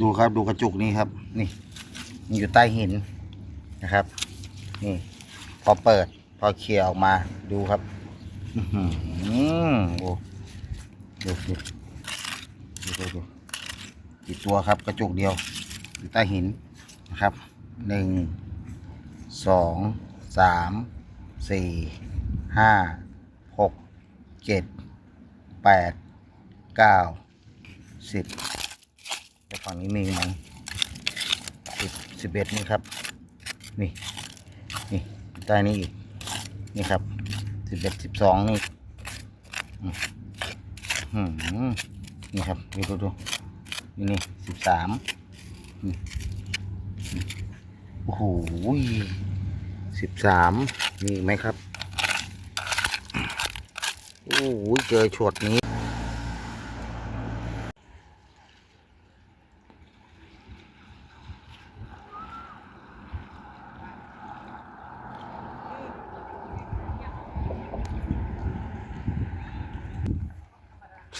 ดูครับดูกระจุกนี้ครับ นี่มันอยู่ใต้หินนะครับ นี่ พอเปิด พอเคลียร์ออกมาดูครับอือหือโอ้ดูดูดูดูดูกี่ตัวครับกระจุกเดียว อยู่ใต้หินนะครับหนึ่งสองสามสี่ห้าหกเจ็ดแปดเก้าสิบ แล้วฝั่งนี้มีไหมสิบสิบเอ็ดนี่ครับ นี่นี่ใต้นี้อีกนี่ครับสิบเอ็ดสิบสองนี่อืมนี่ครับดูดูดูนี่นี่สิบสามโอ้โหสิบสามมีไหมครับ โอ้โหเจอช็อตนี้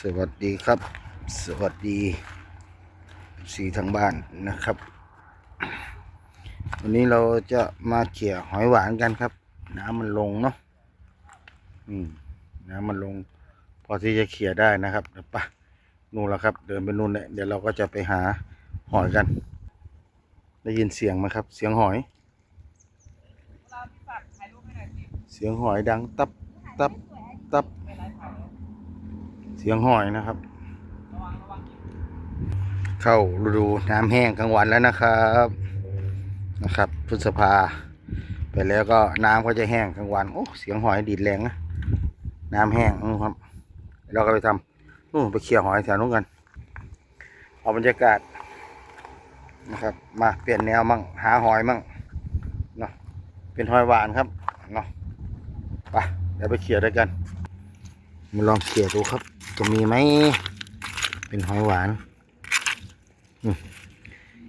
สวัสดีครับ สวัสดีสีทางบ้านนะครับ วันนี้เราจะมาเขี่ยหอยหวานกันครับ น้ำมันลงเนาะอืมน้ำมันลง พอที่จะเขี่ยได้นะครับเดี๋ยวปะนู่นแล้วครับ เดินไปนู่นเนี่ยเดี๋ยวเราก็จะไปหาหอยกัน ได้ยินเสียงไหมครับ เสียงหอย เสียงหอยดังตับตับตับ เสียงหอยนะครับ เข้าฤดูน้ำแห้งกลางวันแล้วนะครับนะครับพฤษภา ไปแล้วก็น้ำก็จะแห้งกลางวันโอ้เสียงหอยดีดแรงนะน้ำแห้งครับ เราก็ไปทำนู่นไปเคลียร์หอยแถวนู้นกัน เอาบรรยากาศนะครับ มาเปลี่ยนแนวมั่งหาหอยมั่งเนาะเป็นหอยหวานครับเนาะไปเดี๋ยวไปเคลียร์ด้วยกัน มาลองเขี่ยดูครับ จะมีไหม เป็นหอยหวาน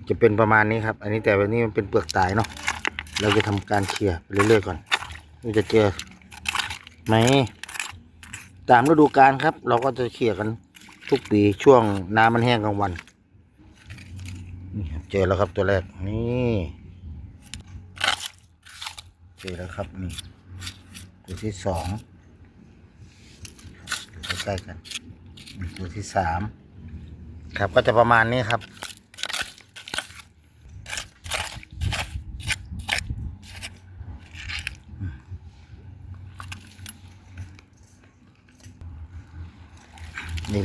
จะเป็นประมาณนี้ครับ อันนี้แต่วันนี้มันเป็นเปลือกตายเนาะ เราจะทำการเขี่ยไปเรื่อยๆก่อนว่าจะเจอไหม ตามฤดูกาลครับ เราก็จะเขี่ยกันทุกปีช่วงน้ำมันแห้งกลางวันนี่เจอแล้วครับตัวแรกนี่เจอแล้วครับนี่ตัวที่สอง ใกล้ๆกันอืมตัวที่สามครับก็จะประมาณนี้ครับ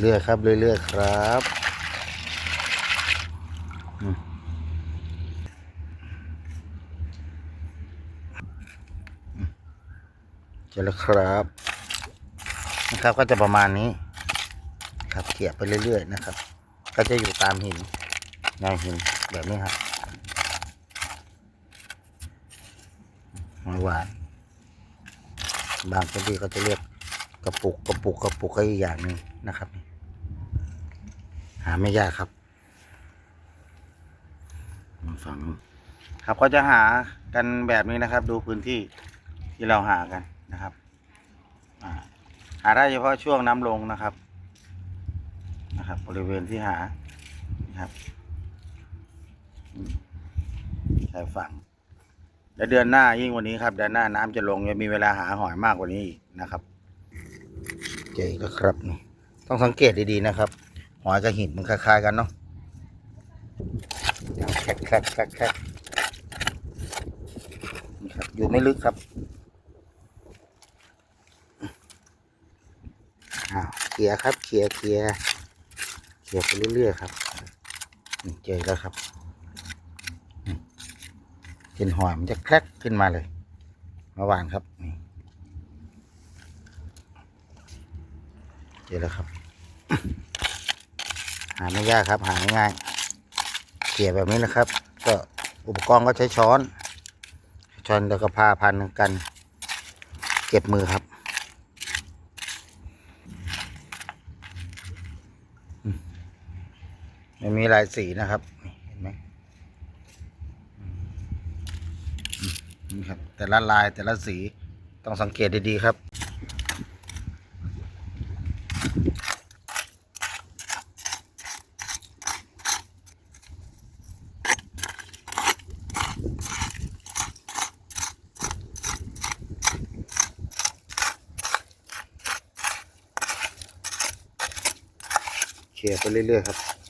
เรื่อยๆครับเรื่อยๆครับอืมอืมเจอแล้วครับ นะครับ ก็จะประมาณนี้ ครับเขี่ยไปเรื่อย ๆ นะครับ ก็จะอยู่ตามหินแนวหินแบบนี้ครับหอยหวานบางพื้นที่ก็จะเรียกกระปุกกระปุกกระปุกก็อีกอย่างหนึ่งนะครับ หาไม่ยากครับมาฟังครับก็จะหากันแบบนี้นะครับ ดูพื้นที่ที่เราหากันนะครับอ่าาได้เฉพาะช่วงน้ำลงนะครับนะครับ บริเวณที่หานะครับชายฝั่งและเดือนหน้ายิ่งกวันนี้ครับเดือนหน้าน้ำจะลงจะมีเวลาหาหอยมากกว่านี้อีกนะครับเจอแล้วครับนี่ต้องสังเกตดีๆนะครับ หอยกับหินมันคล้ายๆกันเนาะแคกแคกแคกแคกนี่ครับอยู่ไม่ลึกครับ อ้าวเคลียครับเคลียเคลียเคลียไปเรื่อยๆครับเจอแล้วครับเห็นหอยมันจะแคลกขึ้นมาเลยมื่อวานครับนี่เจอแล้วครับ หาไม่ยากครับ หาง่ายเขี่ยแบบนี้นะครับ ก็อุปกรณ์ก็ใช้ช้อนช้อนแล้วก็ผ้าพันกัน เก็บมือครับ มันมีลายสีนะครับ เห็นไหมนี่ครับ แต่ละลายแต่ละสีต้องสังเกตดีๆครับเลียไปเรื่อยๆครับ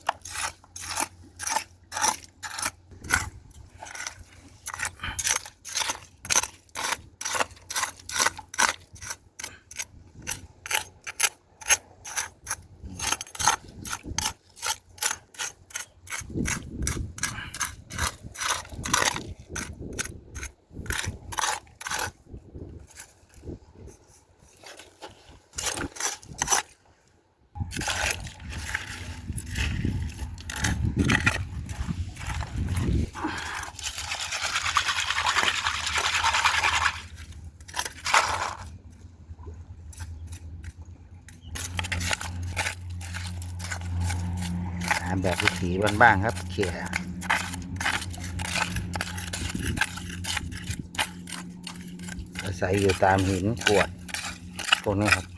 าแบบวิถีบ้านๆครับ เขี่ยอาศัยอยู่ตามหินขวดพวกนี้ครับ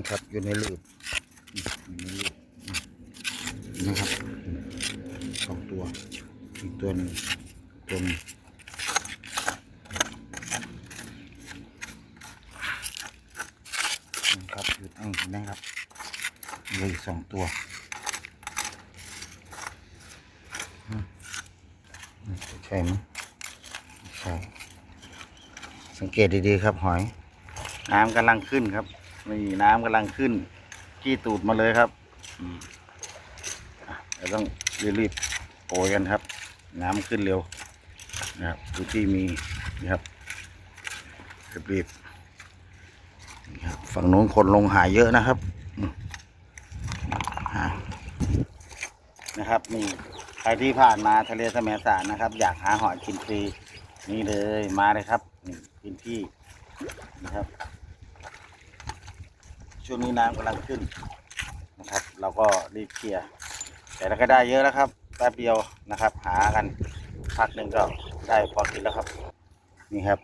นะครับ อยู่ในหลืบอยู่นะครับสองตัว อีกตัวนึงตัวนึงนะครับอยู่ตั้งนะครับเลืออีกสองตัวใช่ไหมใช่สังเกตดีๆครับหอย น้ำกำลังขึ้นครับ นี่น้ำกำลังขึ้นกี้ตูดมาเลยครับอืมอะเราต้องรีบๆโปรยกันครับ น้ำขึ้นเร็วนะครับดูที่มีนะครับรีบๆนี่ครับฝั่งโน้นคนลงหายเยอะนะครับนะครับนี่ใครที่ผ่านมาทะเลแสมสารนะครับ อยากหาหอยกินฟรีนี่เลยมาเลยครับนี่พื้นที่นะครับ ช่วงนี้น้ำกำลังขึ้นนะครับ เราก็รีบเคลียร์แต่เราก็ได้เยอะแล้วครับ แป๊บเดียวนะครับ หากันพักหนึ่งก็ได้พอกินแล้วครับ นี่ครับ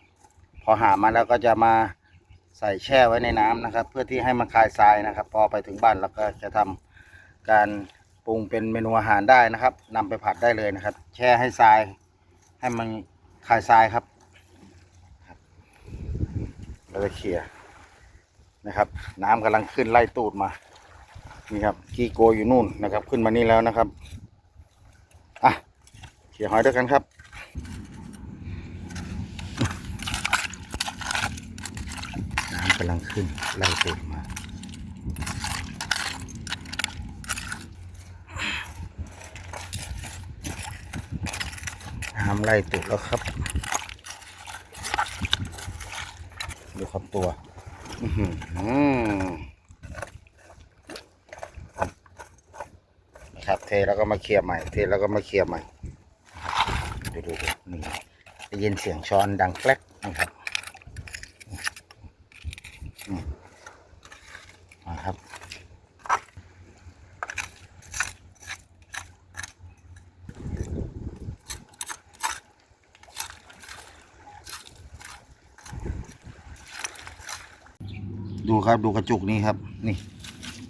พอหามาแล้วก็จะมาใส่แช่ไว้ในน้ำนะครับ เพื่อที่ให้มันคลายทรายนะครับ พอไปถึงบ้านเราก็จะทำการปรุงเป็นเมนูอาหารได้นะครับนำไปผัดได้เลยนะครับ แช่ให้ทราย ให้มันคลายทรายครับครับเราจะเคลียร์ นะครับ น้ำกำลังขึ้นไล่ตูดมา นี่ครับกีโกอยู่นู่นนะครับ ขึ้นมานี่แล้วนะครับอะเขี่ยหอยด้วยกันครับน้ำกำลังขึ้นไล่ตูดมาน้ำไล่ตูดแล้วครับ ดูครับตัว นะครับเทแล้วก็มาเคลียร์ใหม่ เทแล้วก็มาเคลียร์ใหม่ ดูดูดูนี่ได้ยินเสียงช้อนดังแกลกนะครับอืมนะครับ ดูครับดูกระจุกนี้ครับ นี่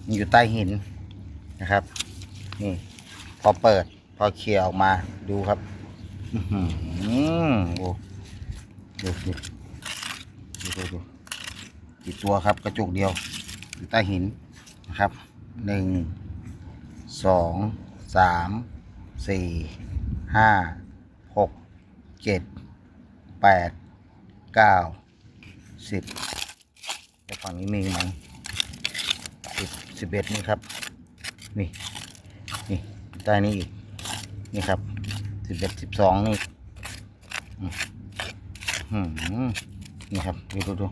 มันอยู่ใต้หินนะครับ นี่ พอเปิด พอเคลียร์ออกมาดูครับ อือหือโอ้ดูดูดูดูดูกี่ตัวครับ กระจุกเดียว อยู่ใต้หินนะครับหนึ่งสองสามสี่ห้าหกเจ็ดแปดเก้าสิบ แล้วฝั่งนี้มีไหมสิบสิบเอ็ดนี่ครับ นี่ นี่ใต้นี้อีก นี่ครับสิบเอ็ดสิบสองนี่อืมนี่ครับดูดูดู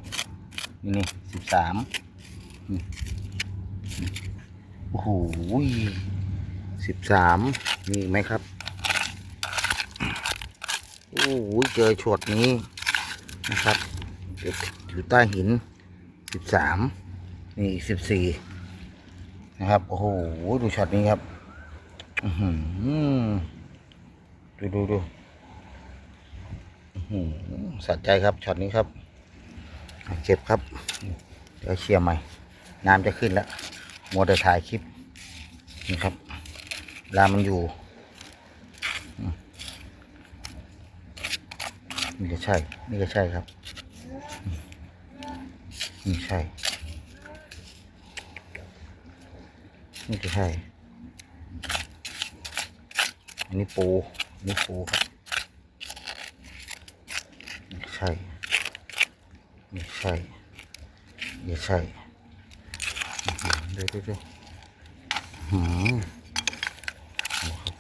นี่นี่สิบสามโอ้โหสิบสามมีไหมครับ โอ้โหเจอช็อตนี้นะครับอยู่ใต้หิน สิบสามนี่สิบสี่นะครับ โอ้โห ดูช็อตนี้ครับอือหือดูดูดูหือสะใจครับช็อตนี้ครับเก็บครับ เดี๋ยวเคลียร์ใหม่ น้ำจะขึ้นแล้วมัวแต่ถ่ายคลิปนี่ครับลามันอยู่อืมนี่ก็ใช่ นี่ก็ใช่ครับ นี่ใช่ นี่ก็ใช่ อันนี้ปูอันนี้ปูครับนี่ใช่นี่ใช่นี่ใช่เดี๋ยวเดี๋ยวเดี๋ยวอื้อหือโอ้ครับ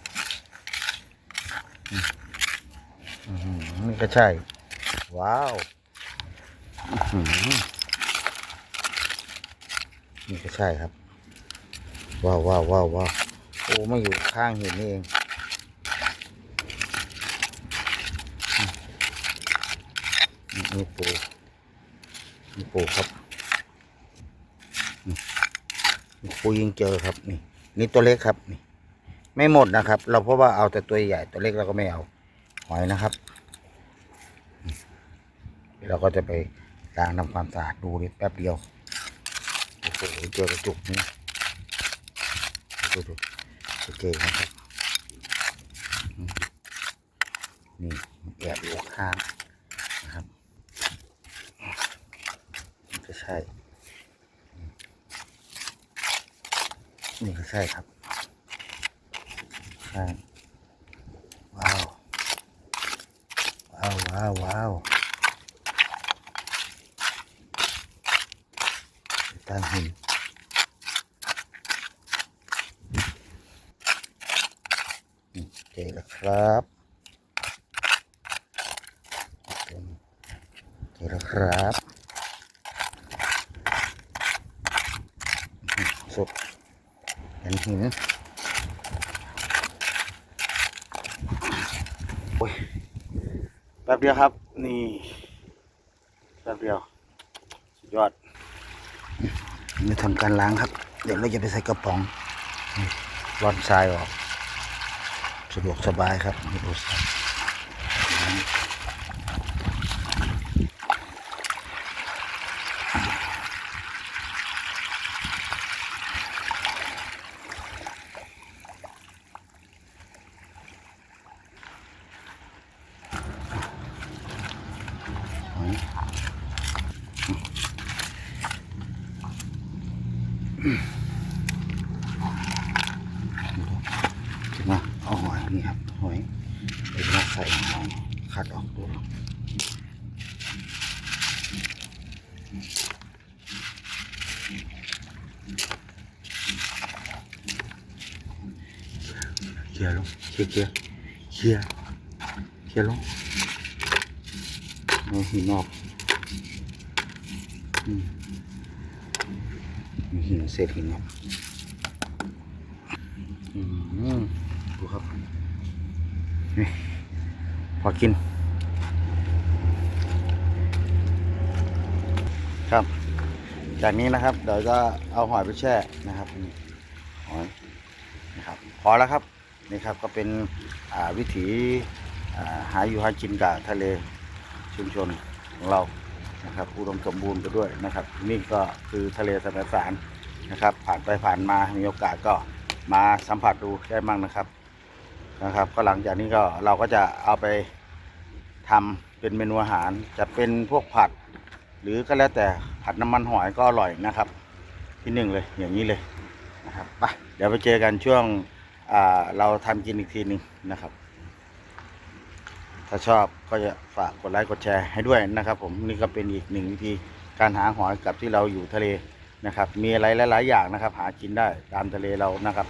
อืมนี่ก็ใช่ ว้าว อื้อหือ นี่ก็ใช่ครับ ว้าวว้าวว้าวว้าวโอ้มาอยู่ข้างหินนี่เองนี่ปูนี่ปูครับนี่ปูยิงเจอครับนี่ นี่ตัวเล็กครับนี่ ไม่หมดนะครับ เราเพราะว่าเอาแต่ตัวใหญ่ตัวเล็กเราก็ไม่เอาหอยนะครับ เราก็จะไปล้างทำความสะอาดดูนิดแป๊บเดียว โอ้โหเจอกระจุกนี่ดูดูโอเคนะครับนี่แอบอยู่ข้างนะครับนี่ก็ใช่ นี่ก็ใช่ครับใช่ว้าว ว้าวว้าวว้าว ใต้หินอืมเจอแล้วครับเจอแล้วครับสุดเห็นหินโอ้ยแป๊บเดียวครับ นี่ แป๊บเดียว สุดยอด นี่ทำการล้างครับ เดี๋ยวเราจะไปใส่กระป๋องร่อนทรายออก สะดวกสบายครับนี่ดูสิหอยถึงมาเอาหอยนี่ครับ หอยเป็นมาใส่หอยคัดออกดู เคลียร์ลงเคลียร์เคลียร์เคลียร์เคลียร์ลงเอาหินออกมีหินเศษหินออกอืมดูครับนี่พอกิน ครับ จากนี้นะครับเดี๋ยวจะเอาหอยไปแช่นะครับหอยนะครับ พอแล้วครับ นี่ครับก็เป็นวิถีอ่าหาอยู่หากินกับทะเลชุมชนของเรานะครับอุดมสมบูรณ์ไปด้วยนะครับ นี่ก็คือทะเลสมสารนะครับ ผ่านไปผ่านมามีโอกาสก็มาสัมผัสดูได้มั่งนะครับนะครับ ก็หลังจากนี้ก็เราก็จะเอาไปทำเป็นเมนูอาหารจะเป็นพวกผัด หรือก็แล้วแต่ผัดน้ำมันหอยก็อร่อยนะครับ ที่หนึ่งเลยอย่างนี้เลยนะครับไปเดี๋ยวไปเจอกันช่วง เราทำกินอีกทีหนึ่งนะครับ ถ้าชอบก็จะฝากกดไลค์กดแชร์ให้ด้วยนะครับ ผมนี่ก็เป็นอีกหนึ่งวิธีการหาหอยกับที่เราอยู่ทะเลนะครับ มีอะไรหลาย ๆ อย่างนะครับ หากินได้ตามทะเลเรานะครับ